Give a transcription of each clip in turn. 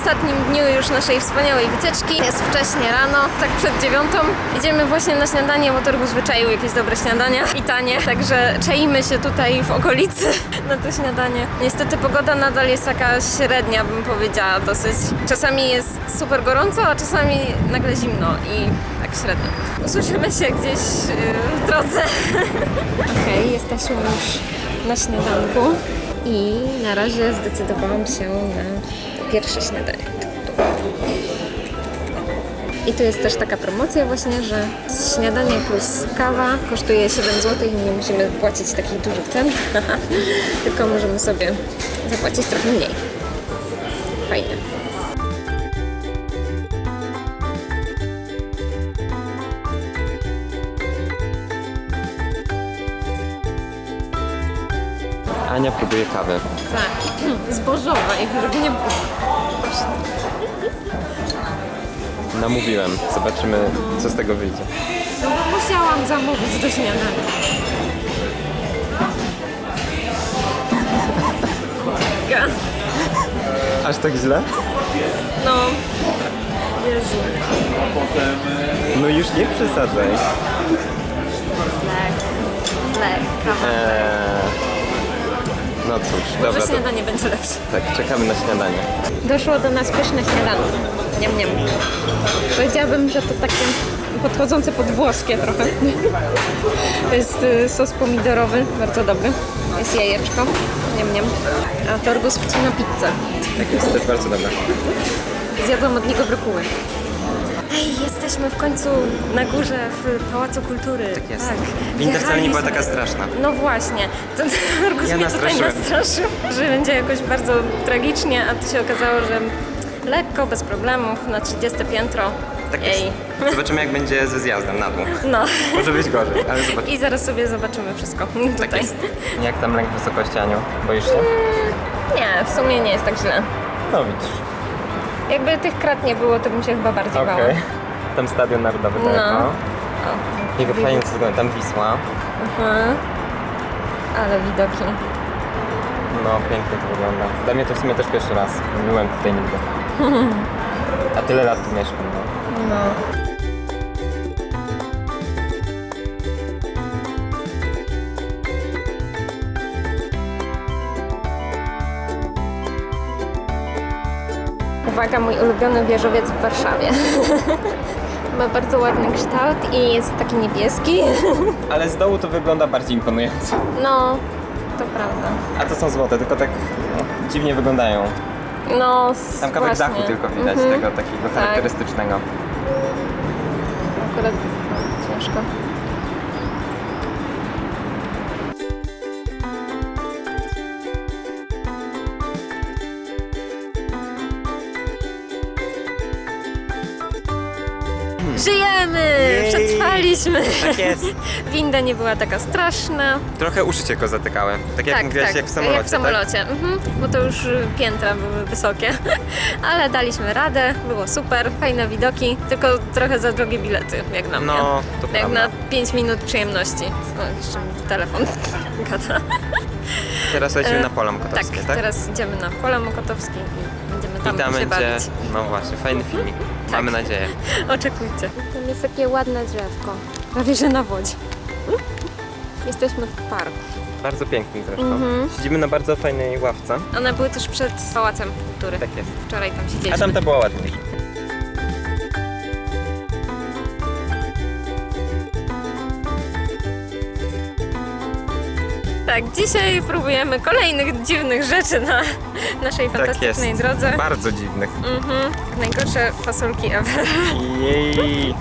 ostatnim dniu już naszej wspaniałej wycieczki. Jest wcześnie rano, tak przed dziewiątą. Idziemy właśnie na śniadanie, bo Torgu zwyczaił jakieś dobre śniadania i tanie. Także czaimy się tutaj w okolicy na to śniadanie. Niestety pogoda nadal jest taka średnia, bym powiedziała dosyć. Czasami jest super gorąco, a czasami nagle zimno i tak średnio. Usłyszymy się gdzieś yy, w drodze. Okej, jesteśmy już na śniadanku i na razie zdecydowałam się na pierwsze śniadanie. I tu jest też taka promocja właśnie, że śniadanie plus kawa kosztuje 7 zł i nie musimy płacić takich dużych cen, tylko możemy sobie zapłacić trochę mniej. Fajnie. Ania próbuje kawy. Tak, zbożowej, żeby nie było. Namówiłem. Zobaczymy, co z tego wyjdzie. No bo musiałam zamówić do śniadania. Ga. Aż tak źle? No. Jezu. No już nie przesadzaj. Lek. Lek, kawa. Eee, no cóż, dobra, Może to, śniadanie będzie lepsze. tak, czekamy na śniadanie. Doszło do nas pyszne śniadanie. Niam, niam. Powiedziałabym, że to takie podchodzące pod włoskie trochę. To jest y, sos pomidorowy, bardzo dobry. Jest jajeczko. Niam, niam. A Torgus wcina pizzę. Tak jest, też bardzo dobra. Zjadłam od niego brokuły. Ej, jesteśmy w końcu na górze w Pałacu Kultury. Tak jest. Tak. Winda wcale nie była taka straszna. No właśnie. To Torgus Ja mnie tutaj nastraszył, że będzie jakoś bardzo tragicznie, a tu się okazało, że lekko, bez problemów, na 30 piętro. Tak Ej. jest. Zobaczymy, jak będzie ze zjazdem na dół. No. Może być gorzej, ale zobaczymy. I zaraz sobie zobaczymy wszystko Tak tutaj. jest. Jak tam lęk wysokości, Aniu? Boisz się? Nie, w sumie nie jest tak źle. No widzisz. Jakby tych krat nie było, to bym się chyba bardziej Okej. bała. Tam stadion narodowy No. daleko. Jego fajnie co wygląda. Tam Wisła. Mhm. Ale widoki. No, pięknie to wygląda. Dla mnie to w sumie też pierwszy raz. Nie byłem tutaj nigdy. A tyle lat tu mieszkam, no. No. Uwaga, mój ulubiony wieżowiec w Warszawie. Ma bardzo ładny kształt i jest taki niebieski. Ale z dołu to wygląda bardziej imponująco. No, to prawda. A to są złote, tylko tak no, dziwnie wyglądają. No, Tam kawałek właśnie. dachu tylko widać, Mhm. tego takiego Tak. charakterystycznego. Akurat ciężko. Żyjemy! Jej! Przetrwaliśmy! Tak jest. Winda nie była taka straszna. Trochę uszy go zatykały. Tak jak mówiłaś, jak w samolocie, Jak w samolocie, mhm. bo to już y, piętra były wysokie. Ale daliśmy radę, było super, fajne widoki, tylko trochę za drogie bilety, jak na tak? mnie. No, to jak prawda. na 5 minut przyjemności. O, jeszcze telefon gada. Teraz lecimy E, na pola mokotowskie, tak? teraz idziemy na Pola Mokotowskie i będziemy I tam tam się będzie, bawić. no właśnie, fajny filmik. Tak. Mamy nadzieję. Oczekujcie. Tam jest takie ładne drzewko, prawie że na wodzie. Jesteśmy w parku. Bardzo piękny zresztą. Mhm. Siedzimy na bardzo fajnej ławce. One były też przed Pałacem Kultury. Tak jest. Wczoraj tam A siedzieliśmy. tamta była ładniejsza. Tak, dzisiaj próbujemy kolejnych dziwnych rzeczy na naszej Tak fantastycznej jest. drodze. Bardzo dziwnych. Mhm. Najgorsze fasolki ever. Jej.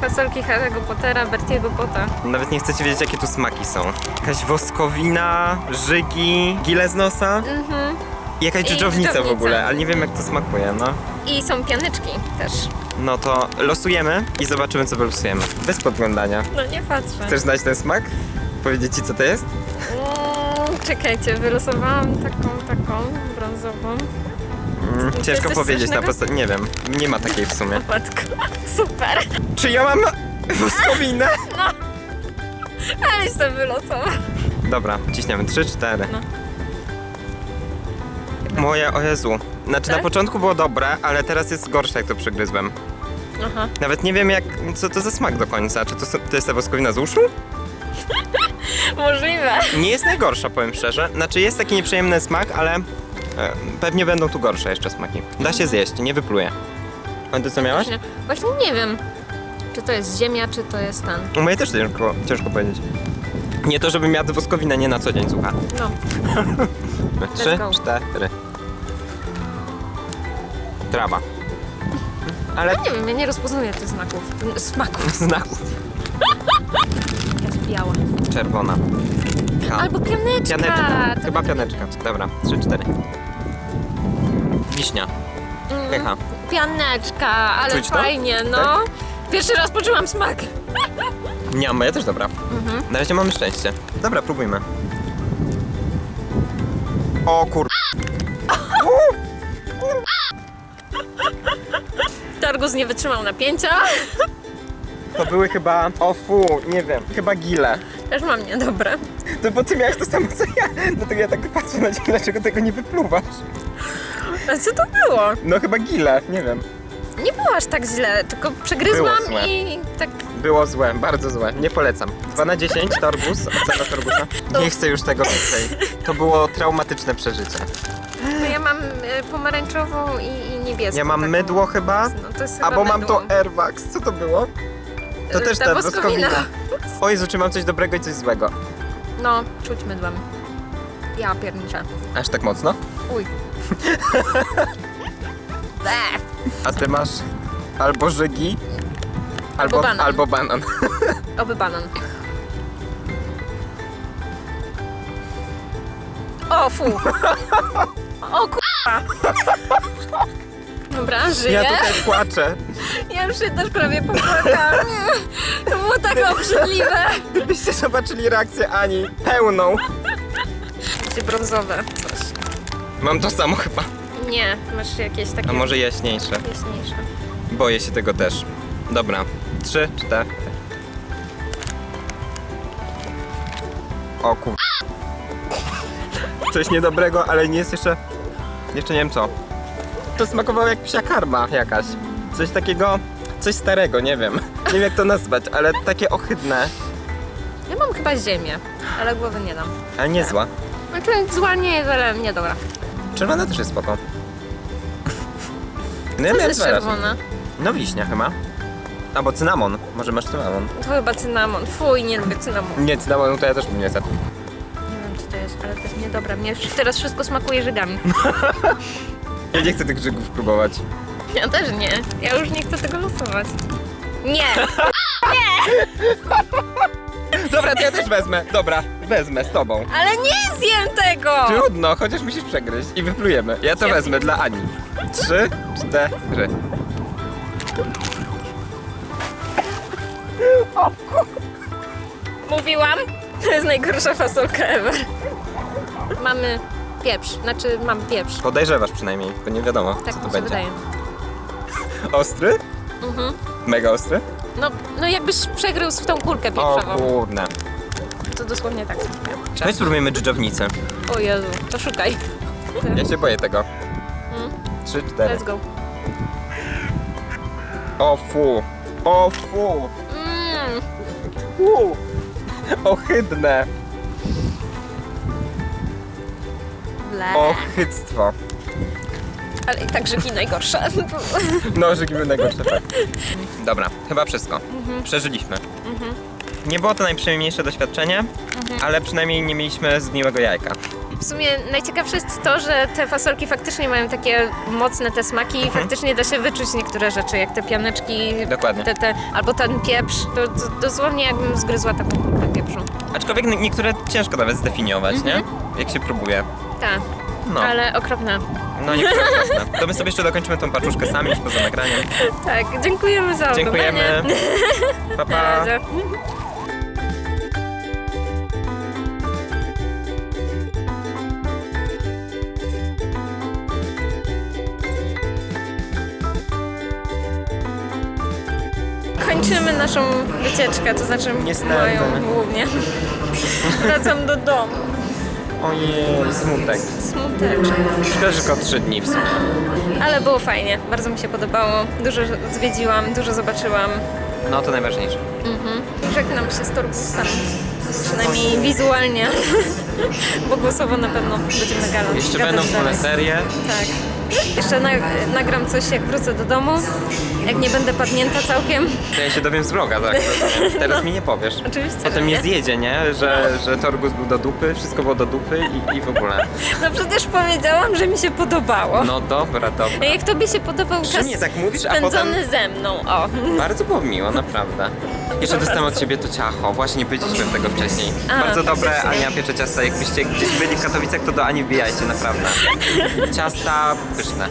Fasolki Harry'ego Pottera, Bertiego Potta. Nawet nie chcecie wiedzieć, jakie tu smaki są. Jakaś woskowina, żygi, gile z nosa Mhm. i jakaś dżdżownica w ogóle, ale nie wiem jak to smakuje, no. I są pianeczki też. No to losujemy i zobaczymy, co wylosujemy. Bez podglądania. No nie patrzę. Chcesz znać ten smak? Powiedzieć ci, co to jest? Czekajcie, wylosowałam taką, taką brązową. Mm, ciężko coś powiedzieć na strasznego? podstawie. Nie wiem, nie ma takiej w sumie. Matko, super. Czy ja mam woskowinę? Ale sobie wylosował. Dobra, ciśniemy. Trzy, cztery. No. Moje, o Jezu. Znaczy Tak? na początku było dobre, ale teraz jest gorsze jak to przegryzłem. Aha. Nawet nie wiem jak, co to za smak do końca. Czy to, s- to jest ta woskowina z uszu? Możliwe. Nie jest najgorsza, powiem szczerze. Znaczy jest taki nieprzyjemny smak, ale e, pewnie będą tu gorsze jeszcze smaki. Da się zjeść, nie wypluję. A ty co miałaś? Właśnie, właśnie nie wiem, czy to jest ziemia, czy to jest ten. U mnie też ciężko, ciężko powiedzieć. Nie to, żebym jadł woskowinę, nie na co dzień, słucha. No. Trzy, go. cztery. Trawa. Ale Ja nie wiem, ja nie rozpoznaję tych znaków. Smaków. znaków. Czerwona. Albo pianeczka. Pianeczka. To Chyba pianeczka. Dobra, trzy, cztery. Wiśnia. Mm, Pycha. Pianeczka, ale Czuć to? fajnie, no. Pierwszy raz poczułam smak. Nie, moja też dobra. Mhm. Na razie mamy szczęście. Dobra, próbujmy. O kur... Targus nie wytrzymał napięcia. To były chyba... O fu, nie wiem. Chyba gile. Też mam niedobre. To bo ty miałeś to samo co ja. Dlatego ja tak patrzę na ciebie, dlaczego tego nie wypluwasz. A co to było? No chyba gile, nie wiem. Nie było aż tak źle, tylko przegryzłam Było złe. i tak Było złe, bardzo złe. Nie polecam. 2 na 10, torbus, ocena torbusa. Nie chcę już tego więcej. To było traumatyczne przeżycie. No ja mam y, pomarańczową i, i niebieską. Ja mam taką. mydło chyba, No to jest chyba albo mam mydło. to Airwax. Co to było? To też ta woskowina. O Jezu, czy mam coś dobrego i coś złego? No, czuć mydłem. Ja pierniczę. Aż tak mocno? Uj. Bleh. A ty masz albo żygi, albo, banan. albo banan. Oby banan. O, fu. O, kurwa. Dobra, żyję. Ja tutaj płaczę. Ja już się też prawie popłakałam. To było tak obrzydliwe. Gdybyście zobaczyli reakcję Ani, pełną. Czy brązowe coś. Mam to samo chyba. Nie, masz jakieś takie A może jaśniejsze? jaśniejsze. Boję się tego też. Dobra, trzy, cztery. O kur... Coś niedobrego, ale nie jest jeszcze... Jeszcze nie wiem co. To smakowało jak psia karma jakaś. Coś takiego... Coś starego, nie wiem. Nie wiem jak to nazwać, ale takie ohydne. Ja mam chyba ziemię, ale głowy nie dam. Ale nie zła. Znaczy zła nie jest, ale nie dobra. Czerwona też jest spoko. No ja Co miałem jest dwa razy. czerwona? No wiśnia chyba. Albo cynamon. Może masz cynamon. To chyba cynamon. Fuj, nie lubię cynamonu. Nie, cynamonu to ja też bym nie zjadł. Nie wiem, co to jest, ale to jest niedobre. Mnie już teraz wszystko smakuje żygami. Ja nie chcę tych grzygów próbować. Ja też nie. Ja już nie chcę tego losować. Nie! Dobra, to ja też wezmę. Dobra, wezmę z tobą. Ale nie zjem tego! Trudno, chociaż musisz przegryźć i wyplujemy. Ja to wezmę dla Ani. Trzy, cztery. Mówiłam, to jest najgorsza fasolka ever. Mamy pieprz, znaczy mam pieprz. Podejrzewasz przynajmniej, bo nie wiadomo, Tak co to mi się będzie. wydaje. Ostry? Mhm. Mega ostry? No, no jakbyś przegrył w tą kulkę O pieprzową. kurde. To dosłownie tak smakuje. Chodź spróbujemy dżdżownicy. O Jezu, to szukaj. Ja się boję tego. Mm. Trzy, cztery. Let's go. O fu. O fu. Mmm, Fu. Ohydne. Ble. Ale i tak żyki najgorsze. No, żegnamy najgorsze, tak. Dobra, chyba wszystko. Mhm. Przeżyliśmy. Nie było to najprzyjemniejsze doświadczenie, Mhm. ale przynajmniej nie mieliśmy zgniłego jajka. W sumie najciekawsze jest to, że te fasolki faktycznie mają takie mocne te smaki i faktycznie da się wyczuć niektóre rzeczy, jak te pianeczki, Dokładnie. te, te, albo ten pieprz. To, to dosłownie jakbym zgryzła taką kulkę pieprzu. Aczkolwiek niektóre ciężko nawet zdefiniować, nie? Mhm. Jak się próbuje. Tak, No, ale okropne. no okropne. To my sobie jeszcze dokończymy tą paczuszkę sami już poza nagraniem. Tak, dziękujemy za Dziękujemy. oglądanie. Pa, Na pa. razie. Kończymy naszą wycieczkę, to znaczy Niestety. moją głównie. Wracam do domu. Ojej, smutek. Smuteczek. Szkoda, że tylko trzy dni w sumie. Ale było fajnie, bardzo mi się podobało. Dużo zwiedziłam, dużo zobaczyłam. No to najważniejsze. Żegnam się z Torbusem. Przynajmniej wizualnie. Bo głosowo na pewno będziemy gadać. Jeszcze gadać będą wspólne serie. Tak. Jeszcze na, nagram coś jak wrócę do domu. Jak nie będę padnięta całkiem. To ja się dowiem z vloga, tak? rozumiem. Teraz mi nie powiesz. Oczywiście, że Potem mnie nie. zjedzie, nie? Że, że Torgus był do dupy, wszystko było do dupy i, i w ogóle. No przecież powiedziałam, że mi się podobało. No dobra, dobra. Jak tobie się podobał Przy czas mnie tak mówisz, a spędzony ze mną, o. Bardzo było miło, naprawdę. Jeszcze dostałem od ciebie to ciacho, właśnie nie powiedzieliśmy tego wcześniej. A, Bardzo dobre, faktycznie. Ania piecze ciasta. Jakbyście gdzieś byli w Katowicach, to do Ani wbijajcie, naprawdę. Ciasta pyszne.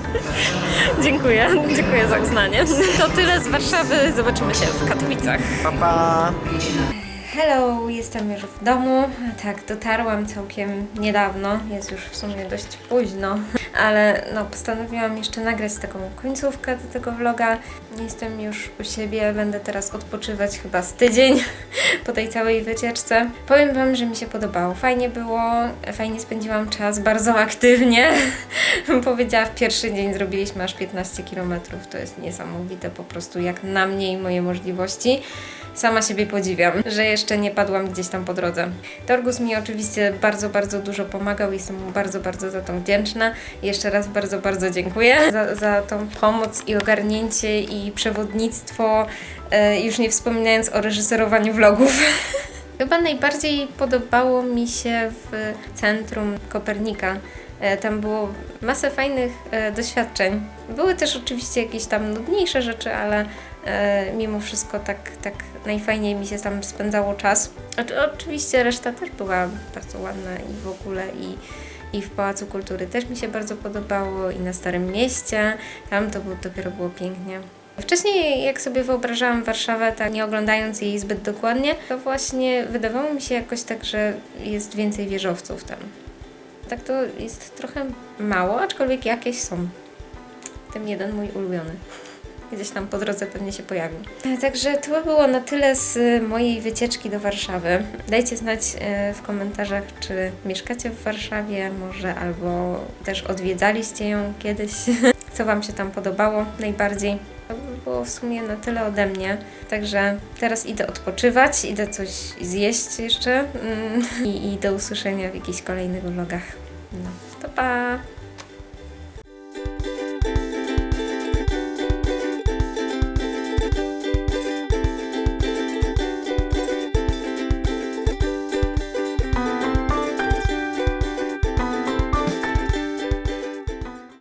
Dziękuję, dziękuję za uznanie. To tyle z Warszawy, zobaczymy się w Katowicach. Pa, pa. Hello, jestem już w domu. Tak, dotarłam całkiem niedawno, jest już w sumie dość późno, ale no postanowiłam jeszcze nagrać taką końcówkę do tego vloga. Jestem już u siebie, będę teraz odpoczywać chyba z tydzień po tej całej wycieczce. Powiem Wam, że mi się podobało. Fajnie było, fajnie spędziłam czas, bardzo aktywnie. Powiedziała, w pierwszy dzień zrobiliśmy aż 15 km. To jest niesamowite po prostu, jak na mnie i moje możliwości. Sama siebie podziwiam, że jeszcze nie padłam gdzieś tam po drodze. Torgus mi oczywiście bardzo, bardzo dużo pomagał. Jestem mu bardzo, bardzo za to wdzięczna. I jeszcze raz bardzo, bardzo dziękuję za, za tą pomoc i ogarnięcie i przewodnictwo, e, już nie wspominając o reżyserowaniu vlogów. Chyba najbardziej podobało mi się w centrum Kopernika. E, Tam było masę fajnych e, doświadczeń. Były też oczywiście jakieś tam nudniejsze rzeczy, ale mimo wszystko tak, tak najfajniej mi się tam spędzało czas. Oczy- Oczywiście reszta też była bardzo ładna i w ogóle i, i w Pałacu Kultury też mi się bardzo podobało i na Starym Mieście. Tam to było, dopiero było pięknie. Wcześniej, jak sobie wyobrażałam Warszawę, tak nie oglądając jej zbyt dokładnie, to właśnie wydawało mi się jakoś tak, że jest więcej wieżowców tam. Tak to jest trochę mało, aczkolwiek jakieś są. Tym jeden mój ulubiony. Gdzieś tam po drodze pewnie się pojawił. Także to by było na tyle z y, mojej wycieczki do Warszawy. Dajcie znać y, w komentarzach, czy mieszkacie w Warszawie może, albo też odwiedzaliście ją kiedyś. Co Wam się tam podobało najbardziej? To by było w sumie na tyle ode mnie. Także teraz idę odpoczywać, idę coś zjeść jeszcze mm, i, i do usłyszenia w jakichś kolejnych vlogach. No, to pa!